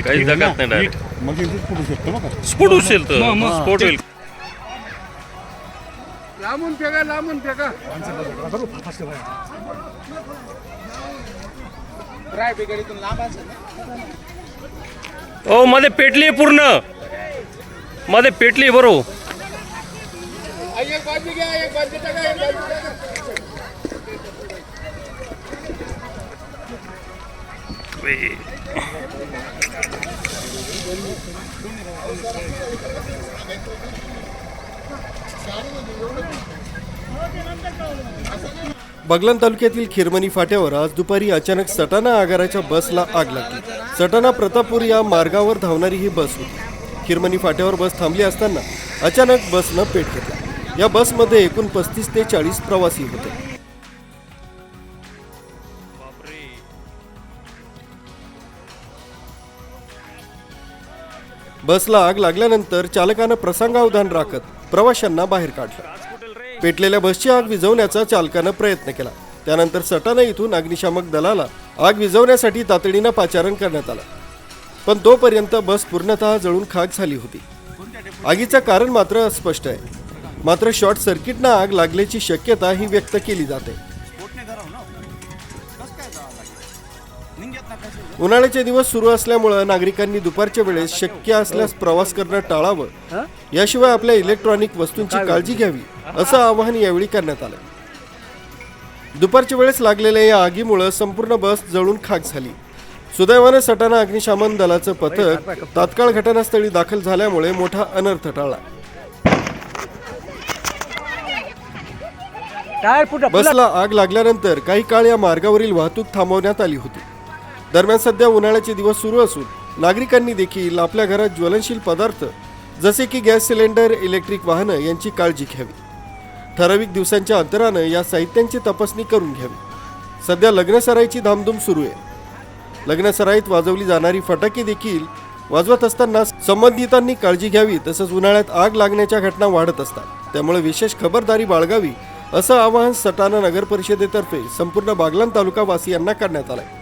जगत ना, नाही direct. फुटू शकतो बघा स्फोट होईल तर. स्फोट होईल. लांबून फेका लांबून फेका. राय बिगाडीतून लांब असेल ना ओ मध्ये पेटली पूर्ण. मध्ये पेटली बरोबर. एक बाजू घ्या एक बाजू टाका एक बाजू टाका. बगलान तालुक्यातील खिरमणी फाट्यावर आज दुपारी अचानक सटाणा आगाराच्या बसला आग लागली. सटाणा प्रतापपूर या मार्गावर धावणारी ही बस होती. खिरमणी फाट्यावर बस थांबली असताना अचानक बसनं पेट घेतला. या बसमध्ये एकूण पस्तीस ते चाळीस प्रवासी होते. बसला आग लागल्यानंतर चालकानं प्रसंगावधान राखत प्रवाशांना बाहेर काढलं. पेटलेल्या बसची आग विझवण्याचा चालकानं प्रयत्न केला. त्यानंतर सटाणा इथून अग्निशामक दलाला आग विझवण्यासाठी तातडीनं पाचारण करण्यात आलं. पण तोपर्यंत बस पूर्णतः जळून खाक झाली होती. आगीचं कारण मात्र अस्पष्ट आहे. मात्र शॉर्ट सर्किटनं आग लागल्याची शक्यता ही व्यक्त केली जाते. उन्हाळ्याचे दिवस सुरू असल्यामुळं नागरिकांनी दुपारच्या वेळेस शक्य असल्यास प्रवास करणं टाळावं. याशिवाय आपल्या इलेक्ट्रॉनिक वस्तूंची काळजी घ्यावी असं आवाहन यावेळी करण्यात आलं. दुपारच्या वेळेस लागलेल्या या आगीमुळं संपूर्ण बस जळून खाक झाली. सुदैवानं सटाणा अग्निशमन दलाचं पथक तात्काळ घटनास्थळी दाखल झाल्यामुळे मोठा अनर्थ टाळला. बसला आग लागल्यानंतर काही काळ या मार्गावरील वाहतूक थांबवण्यात आली होती. दरम्यान सध्या उन्हाळ्याचे दिवस सुरू असून नागरिकांनी देखील आपल्या घरात ज्वलनशील पदार्थ जसे की गॅस सिलेंडर इलेक्ट्रिक वाहनं यांची काळजी घ्यावी. ठराविक दिवसांच्या अंतरानं या साहित्यांची तपासणी करून घ्यावी. सध्या लग्नसराईची धामधूम सुरू आहे. लग्नसराईत वाजवली जाणारी फटाके देखील वाजवत असताना संबंधितांनी काळजी घ्यावी तसंच उन्हाळ्यात आग लागण्याच्या घटना वाढत असतात. त्यामुळे विशेष खबरदारी बाळगावी असं आवाहन सटाणा नगर परिषदेतर्फे संपूर्ण बागलान तालुका वासियांना करण्यात आहे